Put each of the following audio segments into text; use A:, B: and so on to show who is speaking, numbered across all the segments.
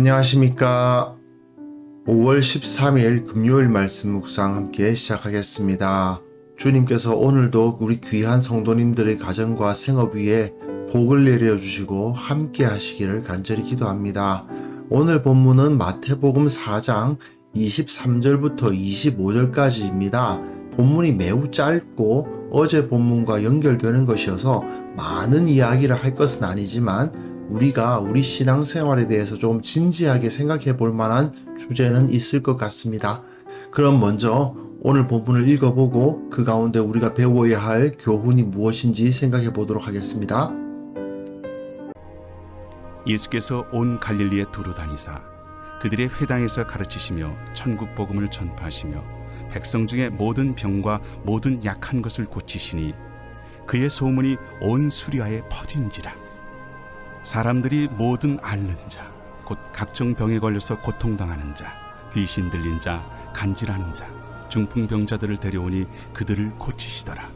A: 안녕하십니까. 5월 13일 금요일 말씀 묵상 함께 시작하겠습니다. 주님께서 오늘도 우리 귀한 성도님들의 가정과 생업 위에 복을 내려주시고 함께 하시기를 간절히 기도합니다. 오늘 본문은 마태복음 4장 23절부터 25절까지입니다. 본문이 매우 짧고 어제 본문과 연결되는 것이어서 많은 이야기를 할 것은 아니지만 우리가 우리 신앙생활에 대해서 좀 진지하게 생각해 볼 만한 주제는 있을 것 같습니다. 그럼 먼저 오늘 본문을 읽어보고 그 가운데 우리가 배워야 할 교훈이 무엇인지 생각해 보도록 하겠습니다.
B: 예수께서 온 갈릴리에 두루 다니사 그들의 회당에서 가르치시며 천국 복음을 전파하시며 백성 중에 모든 병과 모든 약한 것을 고치시니 그의 소문이 온 수리아에 퍼진지라 사람들이 모든 앓는 자 곧 각종 병에 걸려서 고통당하는 자 귀신 들린 자 간질하는 자 중풍병자들을 데려오니 그들을 고치시더라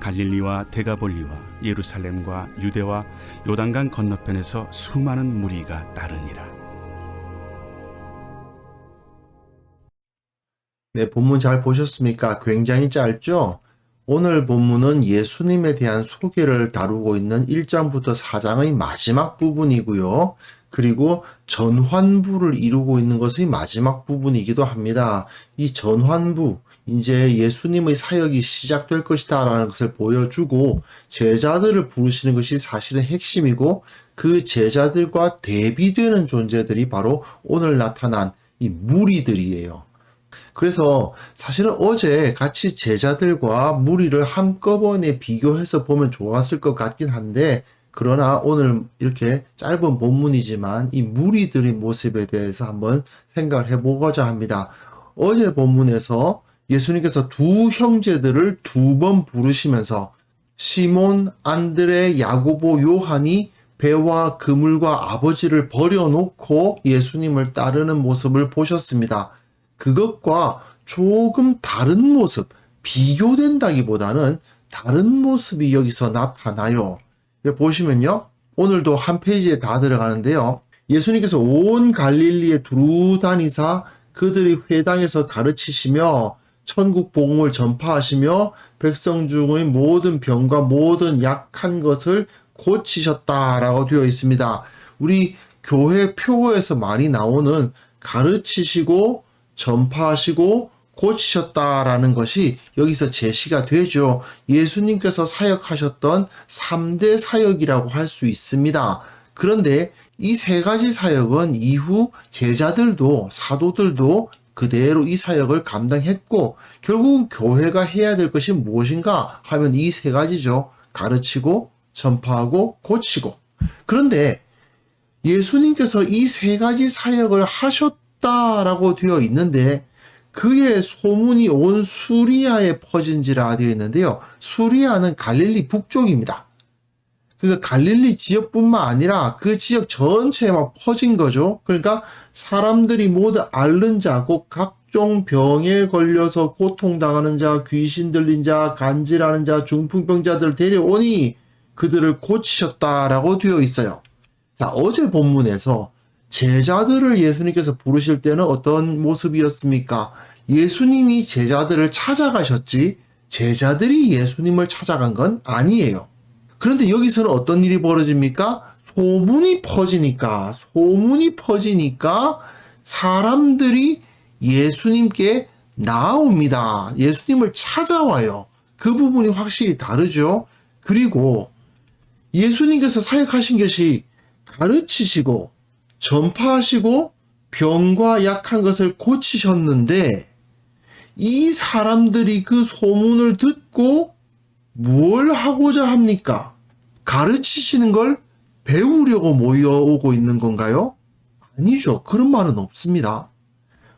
B: 갈릴리와 데가볼리와 예루살렘과 유대와 요단강 건너편에서 수많은 무리가 따르니라.
A: 네, 본문 잘 보셨습니까? 굉장히 짧죠? 오늘 본문은 예수님에 대한 소개를 다루고 있는 1장부터 4장의 마지막 부분이고요. 그리고 전환부를 이루고 있는 것의 마지막 부분이기도 합니다. 이 전환부, 이제 예수님의 사역이 시작될 것이다 라는 것을 보여주고 제자들을 부르시는 것이 사실은 핵심이고 그 제자들과 대비되는 존재들이 바로 오늘 나타난 이 무리들이에요. 그래서 사실은 어제 같이 제자들과 무리를 한꺼번에 비교해서 보면 좋았을 것 같긴 한데 그러나 오늘 이렇게 짧은 본문이지만 이 무리들의 모습에 대해서 한번 생각을 해보고자 합니다. 어제 본문에서 예수님께서 두 형제들을 두 번 부르시면서 시몬, 안드레, 야고보, 요한이 배와 그물과 아버지를 버려놓고 예수님을 따르는 모습을 보셨습니다. 그것과 조금 다른 모습, 비교된다기보다는 다른 모습이 여기서 나타나요. 보시면요. 오늘도 한 페이지에 다 들어가는데요. 예수님께서 온 갈릴리에 두루 다니사 그들의 회당에서 가르치시며 천국 복음을 전파하시며 백성 중의 모든 병과 모든 약한 것을 고치셨다라고 되어 있습니다. 우리 교회 표어에서 많이 나오는 가르치시고 전파하시고 고치셨다라는 것이 여기서 제시가 되죠. 예수님께서 사역하셨던 3대 사역이라고 할 수 있습니다. 그런데 이 세 가지 사역은 이후 제자들도 사도들도 그대로 이 사역을 감당했고 결국은 교회가 해야 될 것이 무엇인가 하면 이 세 가지죠. 가르치고 전파하고 고치고. 그런데 예수님께서 이 세 가지 사역을 하셨 다라고 되어 있는데 그의 소문이 온 수리아에 퍼진지라 되어 있는데요. 수리아는 갈릴리 북쪽입니다. 그러니까 갈릴리 지역뿐만 아니라 그 지역 전체에 막 퍼진 거죠. 그러니까 사람들이 모두 앓는 자, 곧 각종 병에 걸려서 고통당하는 자, 귀신 들린 자, 간질하는 자, 중풍병자들 데려오니 그들을 고치셨다라고 되어 있어요. 자, 어제 본문에서 제자들을 예수님께서 부르실 때는 어떤 모습이었습니까? 예수님이 제자들을 찾아가셨지 제자들이 예수님을 찾아간 건 아니에요. 그런데 여기서는 어떤 일이 벌어집니까? 소문이 퍼지니까, 소문이 퍼지니까 사람들이 예수님께 나옵니다. 예수님을 찾아와요. 그 부분이 확실히 다르죠. 그리고 예수님께서 사역하신 것이 가르치시고 전파하시고 병과 약한 것을 고치셨는데 이 사람들이 그 소문을 듣고 뭘 하고자 합니까? 가르치시는 걸 배우려고 모여오고 있는 건가요? 아니죠. 그런 말은 없습니다.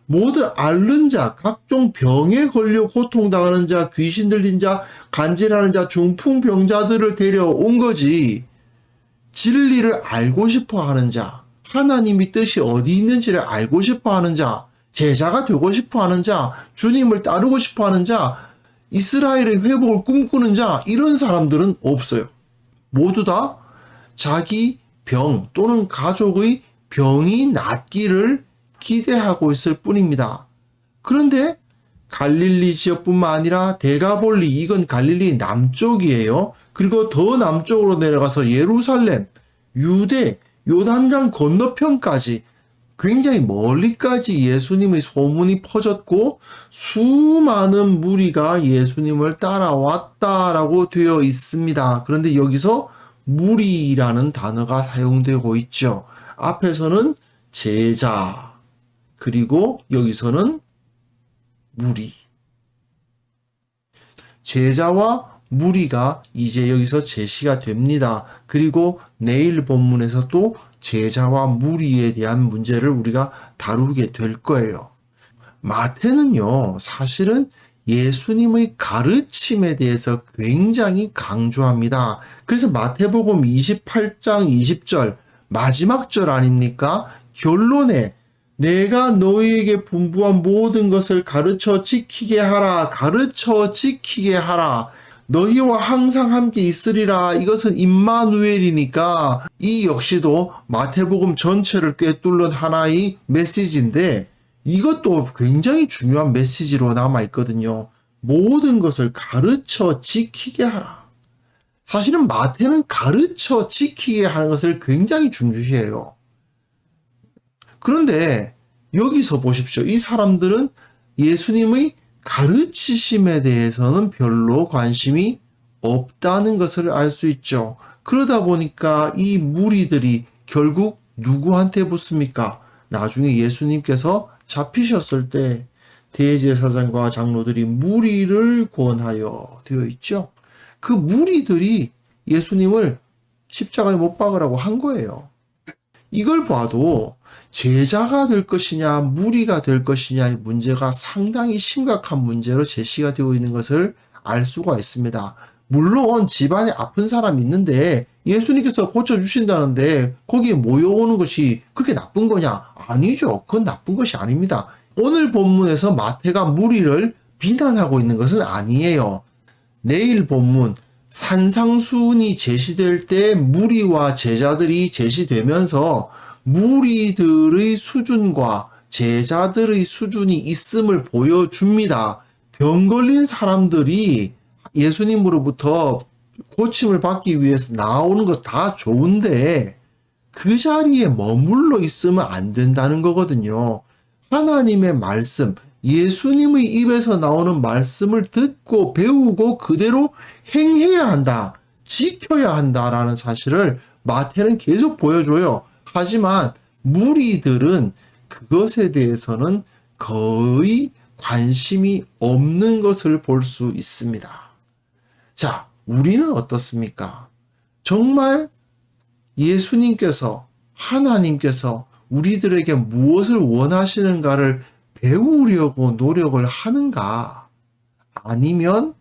A: 모든 앓는 자, 각종 병에 걸려 고통당하는 자, 귀신 들린 자, 간질하는 자, 중풍병자들을 데려온 거지. 진리를 알고 싶어 하는 자, 하나님이 뜻이 어디 있는지를 알고 싶어 하는 자, 제자가 되고 싶어 하는 자, 주님을 따르고 싶어 하는 자, 이스라엘의 회복을 꿈꾸는 자, 이런 사람들은 없어요. 모두 다 자기 병 또는 가족의 병이 낫기를 기대하고 있을 뿐입니다. 그런데 갈릴리 지역뿐만 아니라 대가볼리 이건 갈릴리 남쪽이에요. 그리고 더 남쪽으로 내려가서 예루살렘, 유대, 요단강 건너편까지 굉장히 멀리까지 예수님의 소문이 퍼졌고 수많은 무리가 예수님을 따라왔다라고 되어 있습니다. 그런데 여기서 무리라는 단어가 사용되고 있죠. 앞에서는 제자, 그리고 여기서는 무리. 제자와 무리가 이제 여기서 제시가 됩니다. 그리고 내일 본문에서 또 제자와 무리에 대한 문제를 우리가 다루게 될 거예요. 마태는요, 사실은 예수님의 가르침에 대해서 굉장히 강조합니다. 그래서 마태복음 28장 20절, 마지막 절 아닙니까? 결론에 내가 너희에게 분부한 모든 것을 가르쳐 지키게 하라. 가르쳐 지키게 하라. 너희와 항상 함께 있으리라. 이것은 임마누엘이니까 이 역시도 마태복음 전체를 꿰뚫는 하나의 메시지인데 이것도 굉장히 중요한 메시지로 남아 있거든요. 모든 것을 가르쳐 지키게 하라. 사실은 마태는 가르쳐 지키게 하는 것을 굉장히 중요해요. 그런데 여기서 보십시오. 이 사람들은 예수님의 가르치심에 대해서는 별로 관심이 없다는 것을 알 수 있죠. 그러다 보니까 이 무리들이 결국 누구한테 붙습니까? 나중에 예수님께서 잡히셨을 때 대제사장과 장로들이 무리를 권하여 되어 있죠. 그 무리들이 예수님을 십자가에 못 박으라고 한 거예요. 이걸 봐도 제자가 될 것이냐, 무리가 될 것이냐의 문제가 상당히 심각한 문제로 제시가 되고 있는 것을 알 수가 있습니다. 물론 집안에 아픈 사람이 있는데 예수님께서 고쳐주신다는데 거기에 모여오는 것이 그렇게 나쁜 거냐? 아니죠. 그건 나쁜 것이 아닙니다. 오늘 본문에서 마태가 무리를 비난하고 있는 것은 아니에요. 내일 본문 산상수훈이 제시될 때 무리와 제자들이 제시되면서 무리들의 수준과 제자들의 수준이 있음을 보여줍니다. 병 걸린 사람들이 예수님으로부터 고침을 받기 위해서 나오는 것다 좋은데 그 자리에 머물러 있으면 안 된다는 거거든요. 하나님의 말씀, 예수님의 입에서 나오는 말씀을 듣고 배우고 그대로 행해야 한다. 지켜야 한다라는 사실을 마태는 계속 보여줘요. 하지만 무리들은 그것에 대해서는 거의 관심이 없는 것을 볼 수 있습니다. 자, 우리는 어떻습니까? 정말 예수님께서, 하나님께서 우리들에게 무엇을 원하시는가를 배우려고 노력을 하는가? 아니면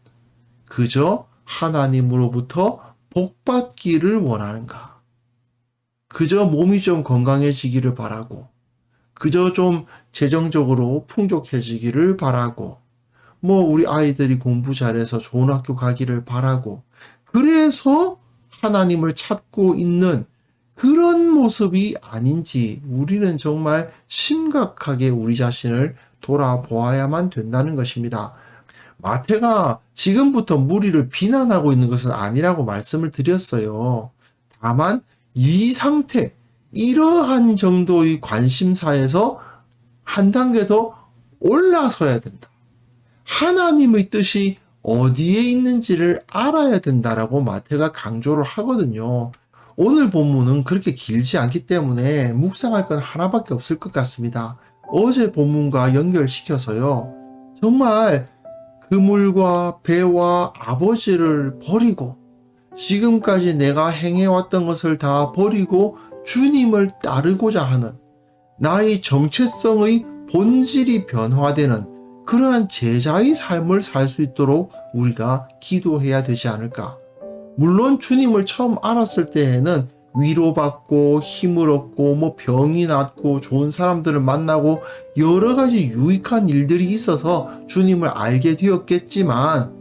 A: 그저 하나님으로부터 복받기를 원하는가? 그저 몸이 좀 건강해지기를 바라고, 그저 좀 재정적으로 풍족해지기를 바라고, 뭐 우리 아이들이 공부 잘해서 좋은 학교 가기를 바라고, 그래서 하나님을 찾고 있는 그런 모습이 아닌지 우리는 정말 심각하게 우리 자신을 돌아보아야만 된다는 것입니다. 마태가 지금부터 무리를 비난하고 있는 것은 아니라고 말씀을 드렸어요. 다만 이 상태, 이러한 정도의 관심사에서 한 단계 더 올라서야 된다. 하나님의 뜻이 어디에 있는지를 알아야 된다라고 마태가 강조를 하거든요. 오늘 본문은 그렇게 길지 않기 때문에 묵상할 건 하나밖에 없을 것 같습니다. 어제 본문과 연결시켜서요. 정말 그물과 배와 아버지를 버리고 지금까지 내가 행해왔던 것을 다 버리고 주님을 따르고자 하는 나의 정체성의 본질이 변화되는 그러한 제자의 삶을 살 수 있도록 우리가 기도해야 되지 않을까. 물론 주님을 처음 알았을 때에는 위로받고 힘을 얻고 뭐 병이 낫고 좋은 사람들을 만나고 여러 가지 유익한 일들이 있어서 주님을 알게 되었겠지만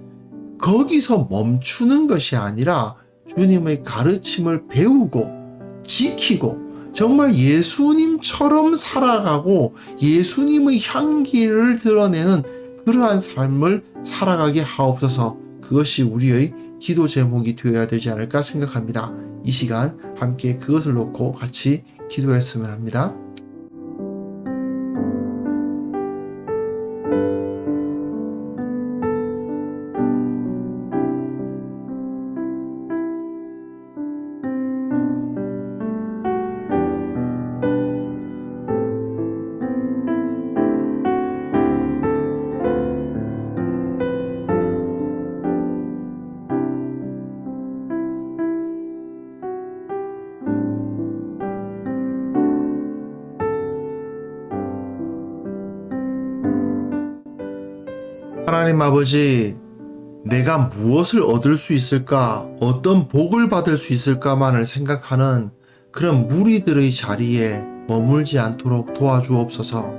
A: 거기서 멈추는 것이 아니라 주님의 가르침을 배우고 지키고 정말 예수님처럼 살아가고 예수님의 향기를 드러내는 그러한 삶을 살아가게 하옵소서. 그것이 우리의 기도 제목이 되어야 되지 않을까 생각합니다. 이 시간 함께 그것을 놓고 같이 기도했으면 합니다. 하나님 아버지, 내가 무엇을 얻을 수 있을까, 어떤 복을 받을 수 있을까만을 생각하는 그런 무리들의 자리에 머물지 않도록 도와주옵소서.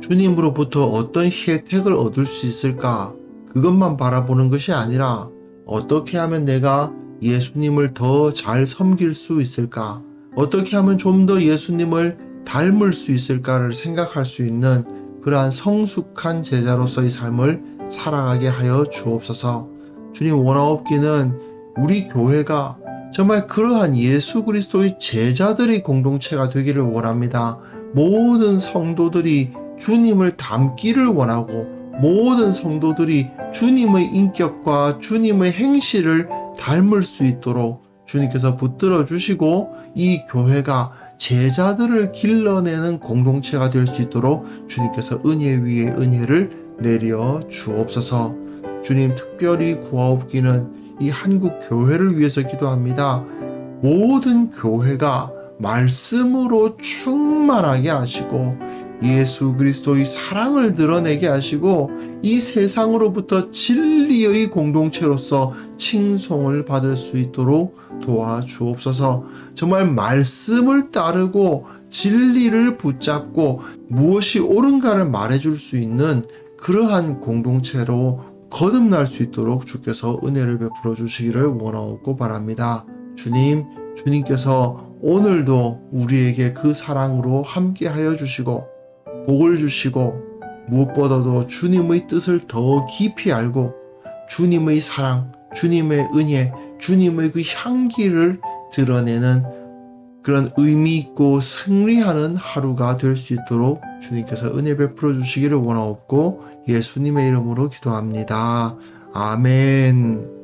A: 주님으로부터 어떤 혜택을 얻을 수 있을까, 그것만 바라보는 것이 아니라 어떻게 하면 내가 예수님을 더 잘 섬길 수 있을까, 어떻게 하면 좀 더 예수님을 닮을 수 있을까를 생각할 수 있는 그러한 성숙한 제자로서의 삶을 살아가게 하여 주옵소서. 주님 원하옵기는 우리 교회가 정말 그러한 예수 그리스도의 제자들의 공동체가 되기를 원합니다. 모든 성도들이 주님을 닮기를 원하고 모든 성도들이 주님의 인격과 주님의 행실을 닮을 수 있도록 주님께서 붙들어 주시고 이 교회가 제자들을 길러내는 공동체가 될 수 있도록 주님께서 은혜 위에 은혜를 내려 주옵소서. 주님 특별히 구하옵기는 이 한국 교회를 위해서 기도합니다. 모든 교회가 말씀으로 충만하게 하시고 예수 그리스도의 사랑을 드러내게 하시고 이 세상으로부터 진리의 공동체로서 칭송을 받을 수 있도록 도와주옵소서. 정말 말씀을 따르고 진리를 붙잡고 무엇이 옳은가를 말해줄 수 있는 그러한 공동체로 거듭날 수 있도록 주께서 은혜를 베풀어 주시기를 원하옵고 바랍니다. 주님, 주님께서 오늘도 우리에게 그 사랑으로 함께 하여 주시고 복을 주시고 무엇보다도 주님의 뜻을 더 깊이 알고 주님의 사랑, 주님의 은혜, 주님의 그 향기를 드러내는 그런 의미 있고 승리하는 하루가 될 수 있도록 주님께서 은혜 베풀어 주시기를 원하옵고 예수님의 이름으로 기도합니다. 아멘.